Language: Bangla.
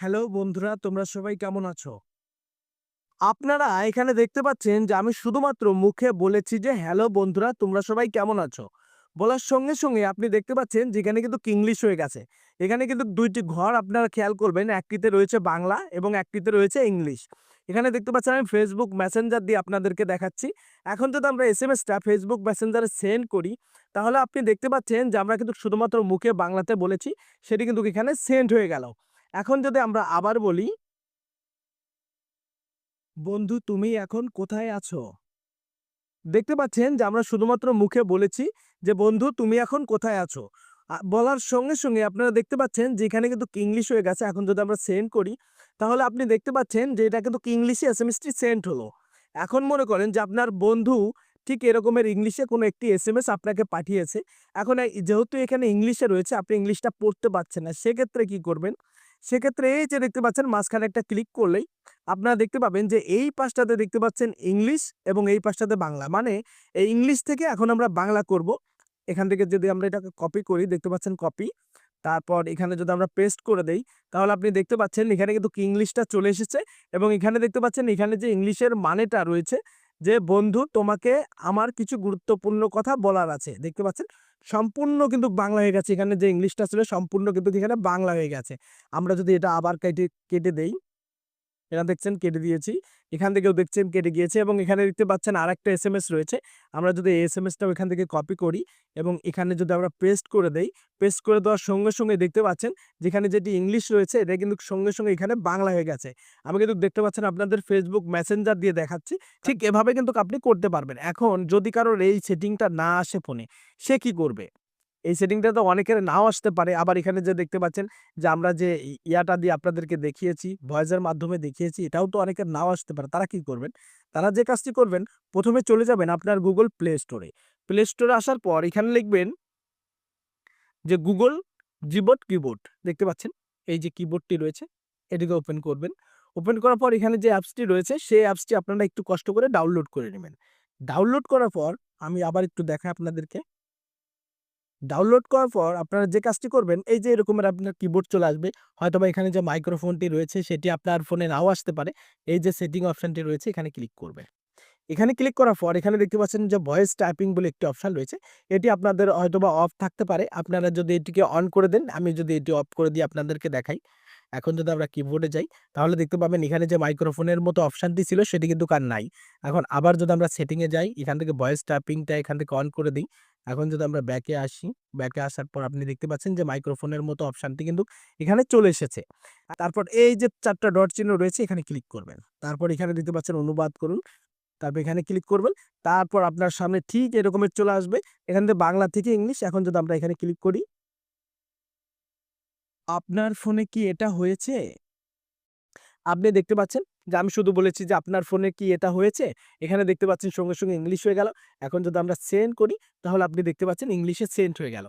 হ্যালো বন্ধুরা, তোমরা সবাই কেমন আছো? আপনারা এখানে দেখতে পাচ্ছেন যে আমি শুধুমাত্র মুখে বলেছি যে, হ্যালো বন্ধুরা, তোমরা সবাই কেমন আছো? বলার সঙ্গে সঙ্গে আপনি দেখতে পাচ্ছেন যেখানে কিন্তু ইংলিশ হয়ে গেছে। এখানে কিন্তু দুইটি ঘর আপনারা খেয়াল করবেন, একটিতে রয়েছে বাংলা এবং একটিতে রয়েছে ইংলিশ। এখানে দেখতে পাচ্ছেন আমি ফেসবুক মেসেঞ্জার দিয়ে আপনাদেরকে দেখাচ্ছি। এখন যদি আমরা এস এম এসটা ফেসবুক মেসেঞ্জারে সেন্ড করি, তাহলে আপনি দেখতে পাচ্ছেন যে আমরা কিন্তু শুধুমাত্র মুখে বাংলাতে বলেছি, সেটি কিন্তু এখানে সেন্ড হয়ে গেল। এখন যদি আমরা আবার বলি বন্ধু, তুমি এখন কোথায় আছো? দেখতে পাচ্ছেন যে আমরা শুধুমাত্র মুখে বলেছি যে, বন্ধু, তুমি এখন কোথায় আছো? বলার সঙ্গে সঙ্গে আপনারা দেখতে পাচ্ছেন যে, এখানে কিন্তু ইংলিশ হয়ে গেছে। এখন যদি আমরা সেন্ড করি, তাহলে আপনি দেখতে পাচ্ছেন যে, এটা কিন্তু ইংলিশে এস এম এসটি সেন্ড হলো। এখন মনে করেন যে, আপনার বন্ধু ঠিক এরকমের ইংলিশে কোনো একটি এস এম এস আপনাকে পাঠিয়েছে। এখন যেহেতু এখানে ইংলিশে রয়েছে, আপনি ইংলিশটা পড়তে পারছেন না, সেক্ষেত্রে কি করবেন? সেক্ষেত্রে এই যে দেখতে পাচ্ছেন, মাঝখানে একটা ক্লিক করলেই আপনারা দেখতে পাবেন যে এই পাশটাতে দেখতে পাচ্ছেন ইংলিশ এবং এই পাশটাতে বাংলা। মানে এই ইংলিশ থেকে এখন আমরা বাংলা করব। এখান থেকে যদি আমরা এটাকে কপি করি, দেখতে পাচ্ছেন কপি তারপর এখানে যদি আমরা পেস্ট করে দেই, তাহলে আপনি দেখতে পাচ্ছেন এখানে কিন্তু ইংলিশটা চলে এসেছে এবং এখানে দেখতে পাচ্ছেন এখানে যে ইংলিশের মানেটা রয়েছে যে, বন্ধু, তোমাকে আমার কিছু গুরুত্বপূর্ণ কথা বলার আছে। দেখতে পাচ্ছেন? সম্পূর্ণ কিন্তু বাংলা হয়ে গেছে। এখানে যে, ইংলিশটা ছিল সম্পূর্ণ কিন্তু এখানে বাংলা হয়ে গেছে। আমরা যদি এটা আবার কেটে কেটে দেই এটা দেখছেন কেটে দিয়েছি। এখান থেকেও দেখছেন কেটে গিয়েছে এবং এখানে দেখতে পাচ্ছেন আর একটা এস এস রয়েছে। আমরা যদি এস এম এসটাও এখান থেকে কপি করি এবং এখানে যদি আমরা পেস্ট করে দেই পেস্ট করে দেওয়ার সঙ্গে সঙ্গে দেখতে পাচ্ছেন যেখানে যেটি ইংলিশ রয়েছে এটা কিন্তু সঙ্গে সঙ্গে এখানে বাংলা হয়ে গেছে। আমি কিন্তু দেখতে পাচ্ছেন আপনাদের ফেসবুক মেসেঞ্জার দিয়ে দেখাচ্ছি। ঠিক এভাবে কিন্তু আপনি করতে পারবেন। এখন যদি কারোর এই সেটিংটা না আসে ফোনে সে কি করবে? এই সেটিংটা তো অনেকের নাও আসতে পারে। আবার এখানে যে দেখতে পাচ্ছেন যে আমরা যে ইয়াটা দিয়ে আপনাদেরকে দেখিয়েছি ভয়েসের মাধ্যমে দেখিয়েছি, এটাও তো অনেকের নাও আসতে পারে। তারা কি করবেন? তারা যে কাজটি করবেন, প্রথমে চলে যাবেন আপনার গুগল প্লে স্টোরে প্লে স্টোরে আসার পর এখানে লিখবেন যে গুগল জিবোর্ড কিবোর্ড দেখতে পাচ্ছেন? এই যে কিবোর্ডটি রয়েছে, এটিকে ওপেন করবেন। ওপেন করার পর এখানে যে অ্যাপসটি রয়েছে, সেই অ্যাপসটি আপনারা একটু কষ্ট করে ডাউনলোড করে নেবেন। ডাউনলোড করার পর আমি আবার একটু দেখাই আপনাদেরকে। ডাউনলোড করার পর আপনারা যে কাজটি করবেন, এই যে এরকমের আপনার কিবোর্ড চলে আসবে, হয়তোবা এখানে যে মাইক্রোফোনটি রয়েছে, সেটি আপনার ফোনে নাও আসতে পারে। এই যে সেটিং অপশনটি রয়েছে, এখানে ক্লিক করবেন। এখানে ক্লিক করার পর এখানে দেখতে পাচ্ছেন যে ভয়েস টাইপিং বলে একটি অপশন রয়েছে। এটি আপনাদের হয়তোবা অফ থাকতে পারে। আপনারা যদি এটিকে অন করে দেন, আমি যদি এটি অফ করে দিই আপনাদেরকে দেখাই। এখন যদি আমরা কিবোর্ডে যাই, তাহলে দেখতে পাবেন এখানে যে মাইক্রোফোনের মতো অপশানটি ছিল, সেটি কিন্তু কার নাই। এখন আবার যদি আমরা সেটিংয়ে যাই, এখান থেকে ভয়েস টাইপিংটা এখান থেকে অন করে দিই এখন যদি আমরা ব্যাকে আসি ব্যাকে আসার পর আপনি দেখতে পাচ্ছেন যে মাইক্রোফোনের মতো অপশানটি কিন্তু এখানে চলে এসেছে। তারপর এই যে চারটা ডট চিহ্ন রয়েছে, এখানে ক্লিক করবেন। তারপর এখানে দেখতে পাচ্ছেন অনুবাদ করুন। তারপর এখানে ক্লিক করবেন। তারপর আপনার সামনে ঠিক এরকমের চলে আসবে। এখান থেকে বাংলা থেকে ইংলিশ এখন যদি আমরা এখানে ক্লিক করি। আপনার ফোনে কি এটা হয়েছে? আপনি দেখতে পাচ্ছেন যে আমি শুধু বলেছি যে আপনার ফোনে কি এটা হয়েছে? এখানে দেখতে পাচ্ছেন সঙ্গে সঙ্গে ইংলিশ হয়ে গেল। এখন যদি আমরা সেন্ড করি, তাহলে আপনি দেখতে পাচ্ছেন ইংলিশে সেন্ড হয়ে গেল।